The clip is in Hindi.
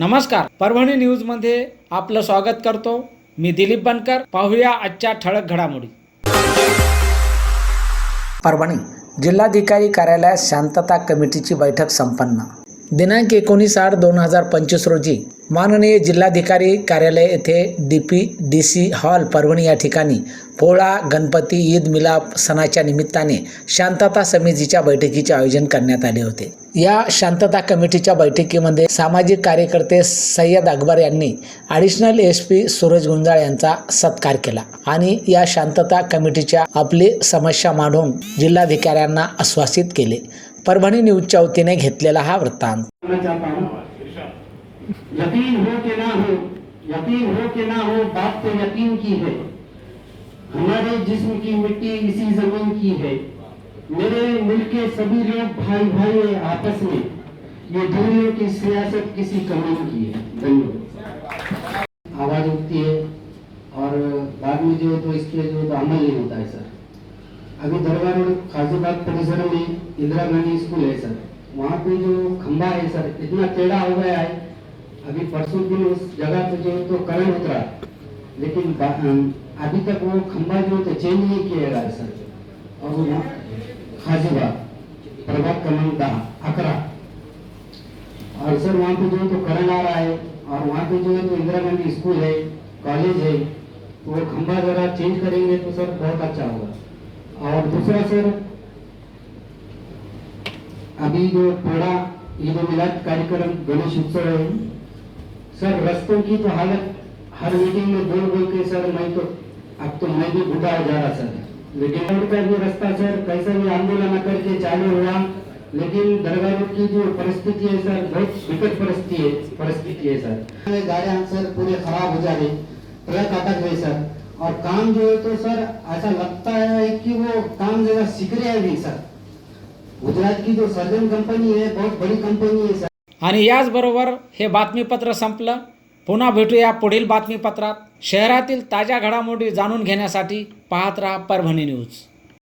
नमस्कार. परभणी न्यूजमध्ये आपलं स्वागत करतो. मी दिलीप बनकर. पाहूया आजच्या ठळक घडामोडी. परभणी जिल्हाधिकारी कार्यालयात शांतता कमिटीची बैठक संपन्न. दिनांक एकोणीस आठ दोन हजार पंचवीस रोजी माननीय जिल्हाधिकारी कार्यालय येथे D P D C hall Parbhani या ठिकाणी पोळा गणपती ईद मिलाप सणाच्या निमित्ताने शांतता समितीच्या बैठकीचे आयोजन करण्यात आले होते. या शांतता कमिटीच्या बैठकीमध्ये सामाजिक कार्यकर्ते सय्यद अकबर यांनी additional S P Suraj Gunjal यांचा सत्कार केला आणि या शांतता कमिटीच्या आपली समस्या मांडून जिल्हाधिकाऱ्यांना आश्वासित केले. परभणी न्यूजच्या वतीने घेतलेला हा वृत्तांत. यकीन हो कि ना हो यकीन हो कि ना हो, बात तो यकीन की है। हमारे जिस्म की मिट्टी इसी ज़मीन की है। मेरे मुल्क के सभी लोग भाई भाई हैं आपस में। ये दूरियों की सियासत किसी कमीन की है। धन्यवाद। आवाज़ उठती है और बाद में जो तो इसके जो तो अमल नहीं होता है, सर। अभी दरबार रोड परिसर में इंदिरा गांधी स्कूल है सर. वहाँ पे जो खंबा है सर इतना टेढ़ा हो गया है अभी परसों दिन उस जगह पे जो तो करंट उतरा. लेकिन अभी तक वो खंबा जो तो चेंज नहीं किया गया है, सर. और वो खाजीबाग प्रभात क्रमांक अकरा. और सर, वहाँ पे जो तो करंट आ रहा है, और वहाँ पे जो है तो इंदिरा गांधी स्कूल है कॉलेज है तो वो खंबा जरा चेंज करेंगे तो सर बहुत अच्छा होगा. और दूसरा सर, अभी जो थोड़ा ईद मिलाद कार्यक्रम गणेश उत्सव है, सर, रस्तों की तो हालत, हर मीटिंग में बोल बोल के सर, मैं तो अब तो मैं भी बूढ़ा हो जा रहा सर। लेकिन रोड का भी रास्ता सर, कैसे भी आंदोलन करके चालू हुआ, लेकिन दरगाह रोड की जो परिस्थिति है सर, बहुत विकट परिस्थिति है परिस्थिति है सर। गाड़ियाँ सर पूरे खराब हो जा रही, ट्रक अटक गए सर। और काम जो है तो सर ऐसा लगता है कि वो काम जगह सीख रहे हैं भी सर। गुजरात की जो सर्जन कंपनी है बहुत बड़ी कंपनी है सर। आणि याचबरोबर हे बातमीपत्र संपलं. पुन्हा भेटूया पुढील बातमीपत्रात. शहरातील ताज्या घडामोडी जाणून घेण्यासाठी पाहत राहा परभणी न्यूज.